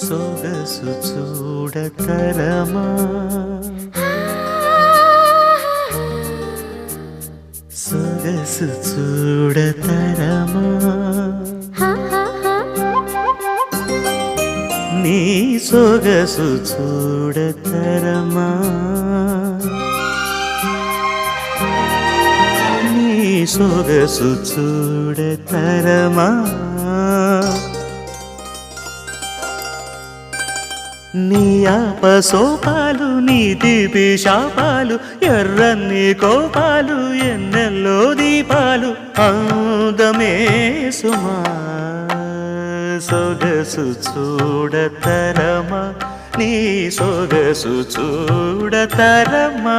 సొగసు చూడతరమా? సొగసు చూడతరమా? నీ సొగసు చూడతరమా? నీ సొగసు చూడతరమా? నీ అపసోపాలు నీ తీపి శాపాలు ఎర్రన్ని కోపాలు ఎన్నెల్లో దీపాలు. అందమే సుమా సొగసు చూడతరమా నీ సొగసు చూడతరమా.